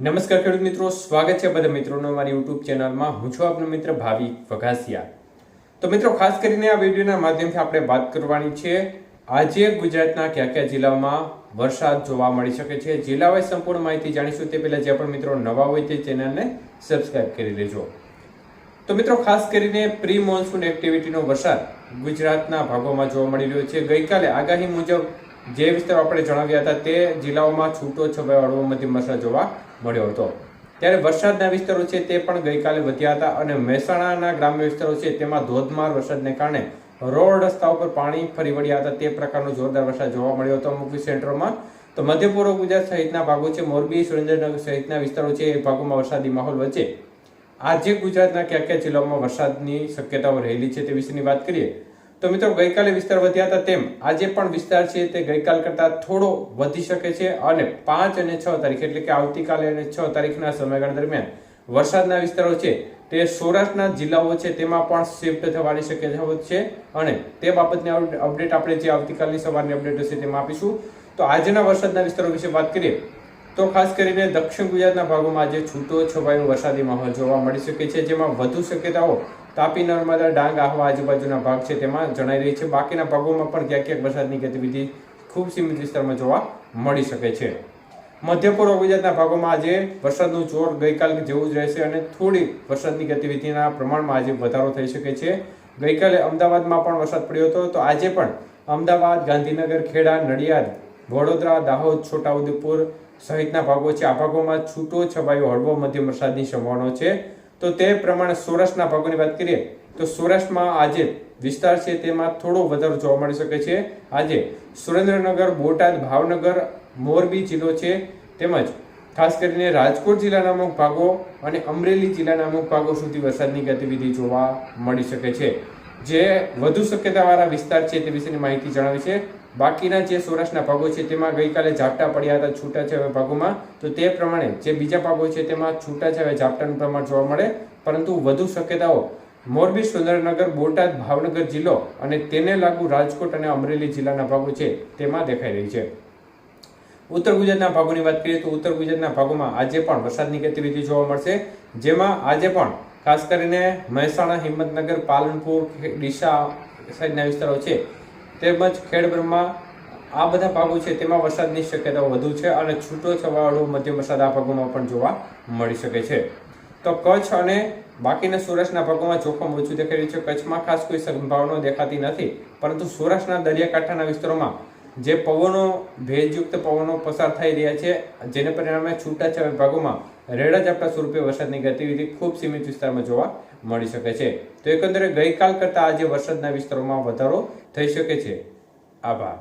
નમસ્કાર ખેડૂત મિત્રો, સ્વાગત છે બધા મિત્રોનો મારી યુટ્યુબ ચેનલમાં. હું છું આપનો મિત્ર ભાવિક વઘાસિયા. તો મિત્રો, ખાસ કરીને આ વિડીયોના માધ્યમથી આપણે વાત કરવાની છે, આજે ગુજરાતના કયા કયા જિલ્લામાં વરસાદ જોવા મળી શકે છે. જિલ્લા વાઇઝ સંપૂર્ણ માહિતી જાણીશું. તે પહેલાં જે પણ મિત્રો નવા હોય તે ચેનલને સબસ્ક્રાઇબ કરી લેજો. તો મિત્રો, ખાસ કરીને પ્રી મોન્સૂન એક્ટિવિટીનો વરસાદ ગુજરાતના ભાગોમાં જોવા મળી રહ્યો છે. ગઈકાલે આગાહી મુજબ જે વિસ્તારો આપણે જણાવ્યા હતા તે જિલ્લાઓમાં છૂટો છવાયો મધ્યમ જોવા મળ્યો હતો. ત્યારે વરસાદના વિસ્તારો છે તે પણ ગઈકાલે વધ્યા હતા અને મહેસાણાના ગ્રામ્ય વિસ્તારો છે તેમાં ધોધમાર વરસાદને કારણે રોડ રસ્તા ઉપર પાણી ફરી વળ્યા હતા. તે પ્રકારનો જોરદાર વરસાદ જોવા મળ્યો હતો અમુક સેન્ટરોમાં તો મધ્ય પૂર્વ ગુજરાત સહિતના ભાગો છે, મોરબી, સુરેન્દ્રનગર સહિતના વિસ્તારો છે, એ ભાગોમાં વરસાદી માહોલ વચ્ચે. આજે ગુજરાતના કયા કયા જિલ્લાઓમાં વરસાદની શક્યતાઓ રહેલી છે તે વિશેની વાત કરીએ. તો મિત્રો, ગઈકાલે વિસ્તાર વધ્યા હતા તેમ. આજે પણ વિસ્તાર છે તે ગઈકાલ કરતા થોડો વધી શકે છે અને પાંચ અને છ તારીખ, એટલે કે આવતીકાલે અને છ તારીખના સમયગાળા દરમિયાન વરસાદના વિસ્તારો છે તે સૌરાષ્ટ્રના જિલ્લાઓ છે તેમાં પણ શિફ્ટ થવાની શક્યતાઓ છે અને તે બાબતની અપડેટ આપણે જે આવતીકાલની સવારની અપડેટ હશે તેમાં આપીશું. તો આજના વરસાદના વિસ્તારો વિશે વાત કરીએ તો ખાસ કરીને દક્ષિણ ગુજરાતના ભાગોમાં આજે છૂટો છવાયો વરસાદી માહોલ જોવા મળી શકે છે, જેમાં વધુ શક્યતાઓ તાપી નર્મદા, ડાંગ, આહવા આજુબાજુના ભાગ છે તેમાં જણાઈ રહી છે. બાકીના ભાગોમાં પણ ક્યાંક ક્યાંક વરસાદની ગતિવિધિ ખૂબ સીમિત વિસ્તારમાં જોવા મળી શકે છે. મધ્ય પૂર્વ ગુજરાતના ભાગોમાં આજે વરસાદનું જોર ગઈકાલ જેવું જ રહેશે અને થોડી વરસાદની ગતિવિધિના પ્રમાણમાં આજે વધારો થઈ શકે છે. ગઈકાલે અમદાવાદમાં પણ વરસાદ પડ્યો હતો, તો આજે પણ અમદાવાદ, ગાંધીનગર, ખેડા, નડિયાદ, વડોદરા, દાહોદ, છોટાઉદેપુર સહિતના ભાગો છે. આ ભાગોમાં છૂટો છવાયો હળવો મધ્યમ વરસાદની સંભાવના છે. તો તે પ્રમાણે સૌરાષ્ટ્રના ભાગોની વાત કરીએ, તો સૌરાષ્ટ્રમાં આજે વિસ્તાર છે તેમાં થોડો વધારો જોવા મળી શકે છે. આજે સુરેન્દ્રનગર, બોટાદ, ભાવનગર, મોરબી જિલ્લો છે તેમજ ખાસ કરીને રાજકોટ જિલ્લાના અમુક ભાગો અને અમરેલી જિલ્લાના અમુક ભાગો સુધી વરસાદની ગતિવિધિ જોવા મળી શકે છે. જે વધુ શક્યતાવાળા વિસ્તાર છે તે વિશેની માહિતી જણાવી છે. બાકીના જે સૌરાષ્ટ્રના ભાગો છે તેમાં ગઈકાલે ઝાપટા પડ્યા હતા છૂટાછવાયા ભાગોમાં. તો તે પ્રમાણે જે બીજા ભાગો છે તેમાં છૂટાછવાયા ઝાપટાનું પ્રમાણ જોવા મળે. પરંતુ વધુ શક્યતાઓ, મોરબી, સુરેન્દ્રનગર, બોટાદ, ભાવનગર જિલ્લો અને તેને લાગુ રાજકોટ અને અમરેલી જિલ્લાના ભાગો છે તેમાં દેખાઈ રહી છે. ઉત્તર ગુજરાતના ભાગોની વાત કરીએ તો ઉત્તર ગુજરાતના ભાગોમાં આજે પણ વરસાદની ગતિવિધિ જોવા મળશે. જેમાં આજે પણ ખાસ કરીને મહેસાણા, હિંમતનગર, પાલનપુર ડીસા સહિતના વિસ્તારો છે તેમજ ખેડબ્રહ્મા આ બધા ભાગો છે, તેમાં વરસાદની શક્યતાઓ વધુ છે અને છૂટો છવાળો મધ્યમ વરસાદ આ ભાગોમાં પણ જોવા મળી શકે છે. તો કચ્છ અને બાકીના સૌરાષ્ટ્રના ભાગોમાં જોખમ ઓછું દેખાઈ રહ્યું છે. કચ્છમાં ખાસ કોઈ સંભાવના દેખાતી નથી, પરંતુ સૌરાષ્ટ્રના દરિયાકાંઠાના વિસ્તારોમાં જે પવનો, ભેજયુક્ત પવનો પસાર થઈ રહ્યા છે, જેને પરિણામે છૂટાછવાયા ભાગોમાં રેડા ઝાપટા સ્વરૂપે વરસાદની ગતિવિધિ ખૂબ સીમિત વિસ્તારમાં જોવા મળી શકે છે. તો એકંદરે ગઈકાલ કરતાં આજે વરસાદના વિસ્તારોમાં વધારો થઈ શકે છે. આભાર.